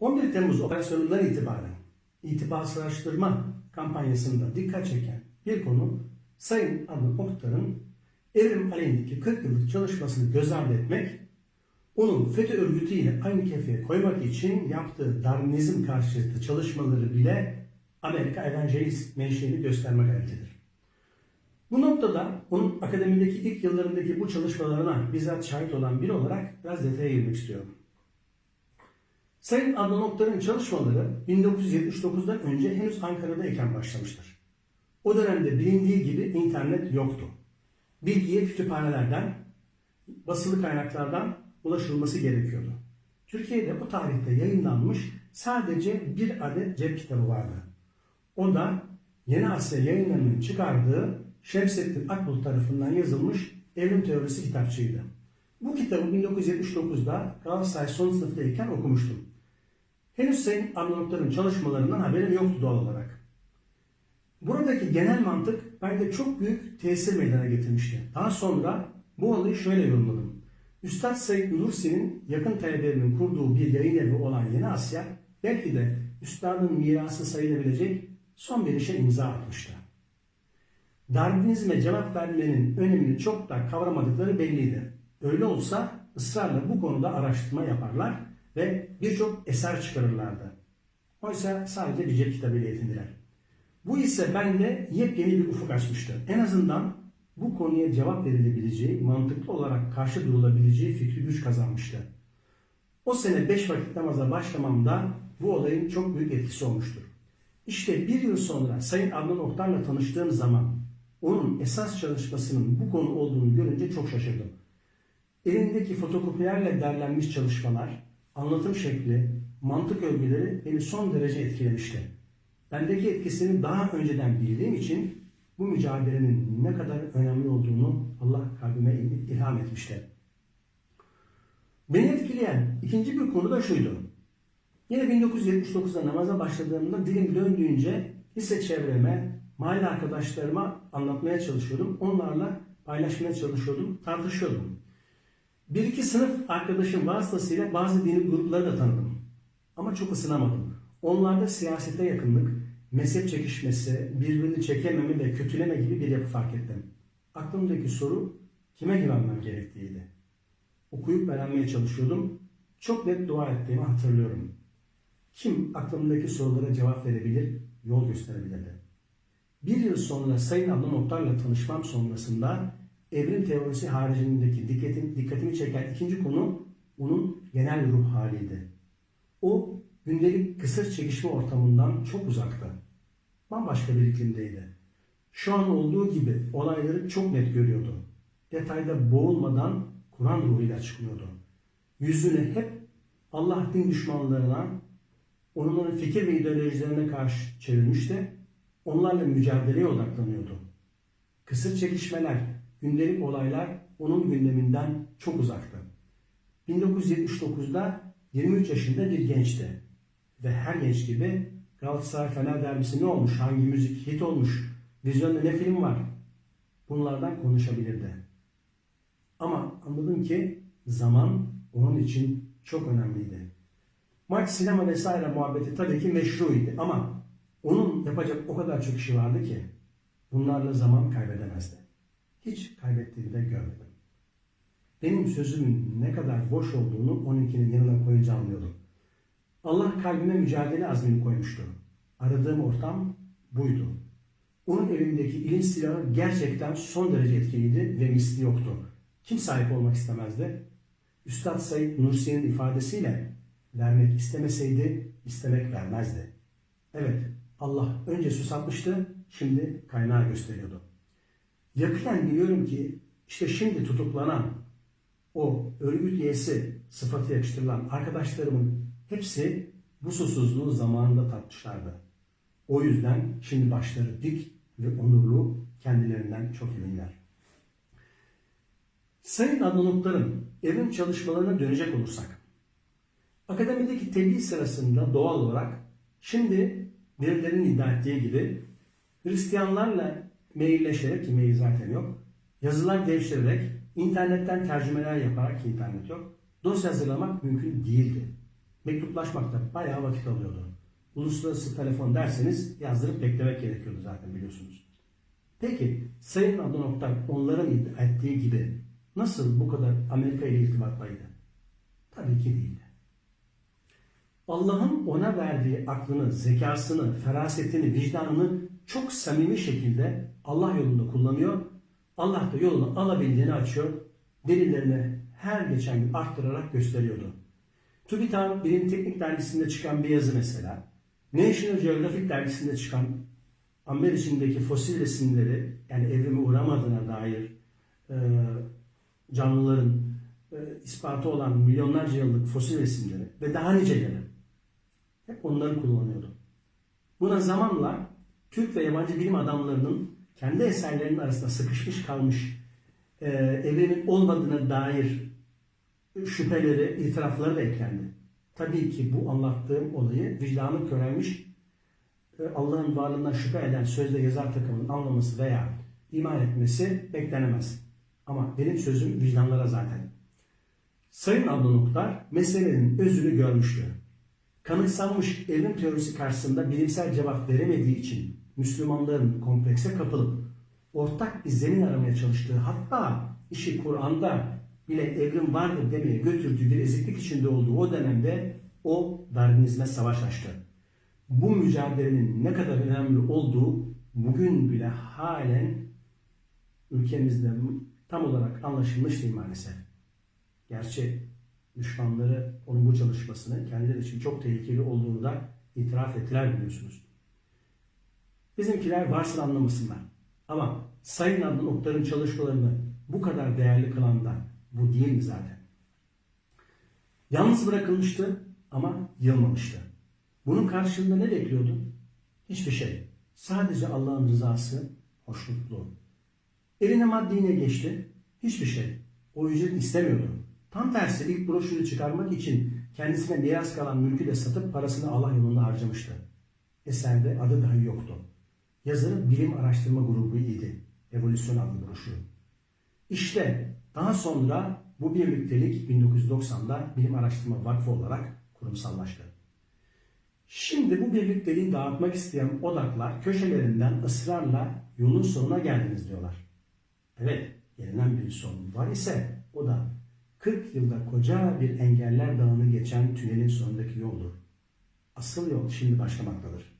11 Temmuz operasyonundan itibaren itibarsızlaştırma kampanyasında dikkat çeken bir konu Sayın Adnan Oktar'ın evrim aleyhindeki 40 yıllık çalışmasını göz ardı etmek, onun FETÖ örgütüyle aynı kefeye koymak için yaptığı Darwinizm karşıtı çalışmaları bile Amerika evangelist menşeini gösterme gayretidir. Bu noktada onun akademideki ilk yıllarındaki bu çalışmalarına bizzat şahit olan biri olarak biraz detaya girmek istiyorum. Sayın Adnan Oktar'ın çalışmaları 1979'dan önce henüz Ankara'dayken başlamıştır. O dönemde bilindiği gibi internet yoktu. Bilgiye kütüphanelerden, basılı kaynaklardan ulaşılması gerekiyordu. Türkiye'de o tarihte yayınlanmış sadece bir adet cep kitabı vardı. O da Yeni Asya yayınlarının çıkardığı Şemsettin Akbulut tarafından yazılmış Evrim Teorisi kitapçığıydı. Bu kitabı 1979'da Galatasaray son sınıftayken okumuştum. Henüz Sayın Adnan Oktar'ın çalışmalarından haberim yoktu doğal olarak. Buradaki genel mantık bende çok büyük tesir meydana getirmişti. Daha sonra bu olayı şöyle yorumladım. Üstad Said Nursi'nin yakın talebelerinin kurduğu bir yayın evi olan Yeni Asya belki de Üstad'ın mirası sayılabilecek son bir işe imza atmıştı. Darwinizme cevap vermenin önemini çok da kavramadıkları belliydi. Öyle olsa ısrarla bu konuda araştırma yaparlar ve birçok eser çıkarırlardı. Oysa sadece bir kitabıyla yetindiler. Bu ise bende yepyeni bir ufuk açmıştı. En azından bu konuya cevap verilebileceği, mantıklı olarak karşı durulabileceği fikri güç kazanmıştı. O sene beş vakit namaza başlamamda bu olayın çok büyük etkisi olmuştur. İşte bir yıl sonra Sayın Adnan Oktar'la tanıştığım zaman onun esas çalışmasının bu konu olduğunu görünce çok şaşırdım. Elindeki fotokopilerle derlenmiş çalışmalar, anlatım şekli, mantık örgüleri beni son derece etkilemişti. Bendeki etkisini daha önceden bildiğim için bu mücadelenin ne kadar önemli olduğunu Allah kalbime ilham etmişti. Beni etkileyen ikinci bir konu da şuydu. Yine 1979'da namaza başladığımda dilim döndüğünce lise çevreme, mahalle arkadaşlarıma anlatmaya çalışıyordum. Onlarla paylaşmaya çalışıyordum, tartışıyordum. Bir iki sınıf arkadaşım vasıtasıyla bazı dini grupları da tanıdım. Ama çok ısınamadım. Onlarda siyasete yakınlık, mezhep çekişmesi, birbirini çekememe ve kötüleme gibi bir yapı fark ettim. Aklımdaki soru kime güvenmem gerektiğiydi. Okuyup öğrenmeye çalışıyordum. Çok net dua ettiğimi hatırlıyorum. Kim aklımdaki sorulara cevap verebilir, yol gösterebilirdi. Bir yıl sonra Sayın Adnan Oktar'la tanışmam sonrasında evrim teorisi haricindeki dikkatim, dikkatimi çeken ikinci konu onun genel ruh haliydi. O gündelik kısır çekişme ortamından çok uzakta. Bambaşka bir iklimdeydi. Şu an olduğu gibi olayları çok net görüyordu. Detayda boğulmadan Kur'an ruhuyla açıklıyordu. Yüzünü hep Allah din düşmanlarına, onların fikir ve ideolojilerine karşı çevirmişti. Onlarla mücadeleye odaklanıyordu. Kısır çekişmeler, gündelik olaylar onun gündeminden çok uzaktı. 1979'da 23 yaşında bir gençti. Ve her genç gibi Galatasaray Fener derbisi ne olmuş, hangi müzik hit olmuş, vizyonda ne film var bunlardan konuşabilirdi. Ama anladım ki zaman onun için çok önemliydi. Maç, sinema vesaire muhabbeti tabii ki meşruydu ama onun yapacak o kadar çok işi vardı ki bunlarla zaman kaybedemezdi. Hiç kaybettiğini de görmedim. Benim sözümün ne kadar boş olduğunu onunkinin yanına koyunca anlıyordum. Allah kalbime mücadele azmini koymuştu. Aradığım ortam buydu. Onun elindeki ilim silahı gerçekten son derece etkiliydi ve misli yoktu. Kim sahip olmak istemezdi? Üstad Said Nursi'nin ifadesiyle vermek istemeseydi istemek vermezdi. Evet Allah önce susatmıştı şimdi kaynağı gösteriyordu. Yakinen biliyorum ki işte şimdi tutuklanan o örgüt üyesi sıfatı yakıştırılan arkadaşlarımın hepsi bu susuzluğu zamanında tatmışlardı. O yüzden şimdi başları dik ve onurlu kendilerinden çok eminler. Sayın Adnan Oktar'ın evrim çalışmalarına dönecek olursak, akademideki tebliğ sırasında doğal olarak şimdi birilerinin iddia ettiği gibi Hristiyanlarla mailleşerek ki mail zaten yok, yazılar devşirerek, internetten tercümeler yaparak ki internet yok, dosya hazırlamak mümkün değildi. Mektuplaşmakta bayağı vakit alıyordu. Uluslararası telefon derseniz yazdırıp beklemek gerekiyordu zaten biliyorsunuz. Peki Sayın Adnan Oktar onların iddia ettiği gibi nasıl bu kadar Amerika ile irtibatlıydı? Tabii ki değildi. Allah'ın ona verdiği aklını, zekasını, ferasetini, vicdanını çok samimi şekilde Allah yolunda kullanıyor. Allah da yolunu alabildiğini açıyor. Delillerini her geçen gün arttırarak gösteriyordu. TÜBİTAK Bilim Teknik Dergisi'nde çıkan bir yazı mesela. National Geographic Dergisi'nde çıkan Amber içindeki fosil resimleri yani evrime uğramadığına dair e, canlıların e, ispatı olan milyonlarca yıllık fosil resimleri ve daha niceleri hep onları kullanıyordu. Buna zamanla Türk ve yabancı bilim adamlarının kendi eserlerinin arasında sıkışmış kalmış e, evrenin olmadığına dair şüpheleri, itirafları da eklendi. Tabii ki bu anlattığım olayı vicdanı körelmiş e, Allah'ın varlığından şüphe eden sözde yazar takımının anlaması veya iman etmesi beklenemez. Ama benim sözüm vicdanlara zaten. Sayın Adnan Oktar meselenin özünü görmüştü. Kanıksanmış evrim teorisi karşısında bilimsel cevap veremediği için Müslümanların komplekse kapılıp ortak bir zemin aramaya çalıştığı hatta işi Kur'an'da bile evrim vardır demeye götürdüğü bir eziklik içinde olduğu o dönemde o Darwinizme savaş açtı. Bu mücadelenin ne kadar önemli olduğu bugün bile halen ülkemizde tam olarak anlaşılmış değil maalesef. Gerçi düşmanları onun bu çalışmasını kendileri için çok tehlikeli olduğunu da itiraf ettiler biliyorsunuz. Bizimkiler varsın anlamasınlar. Ama Sayın Adnan Oktar'ın çalışmalarını bu kadar değerli kılan da bu değil mi zaten? Yalnız bırakılmıştı ama yılmamıştı. Bunun karşılığında ne bekliyordu? Hiçbir şey. Sadece Allah'ın rızası, hoşnutluğu. Eline maddine geçti. Hiçbir şey. O ücret istemiyordu. Tam tersi ilk broşürü çıkarmak için kendisine miras kalan mülkü de satıp parasını Allah yolunda harcamıştı. Eserde adı dahi yoktu. Yazarı Bilim Araştırma Grubu idi. Evolüsyon adlı broşürü. İşte daha sonra bu birliktelik 1990'da Bilim Araştırma Vakfı olarak kurumsallaştı. Şimdi bu birlikteliği dağıtmak isteyen odaklar köşelerinden ısrarla yolun sonuna geldiniz diyorlar. Evet, gelinen bir son var ise o da 40 yılda koca bir engeller dağını geçen tünelin sonundaki yoldur. Asıl yol şimdi başlamaktadır.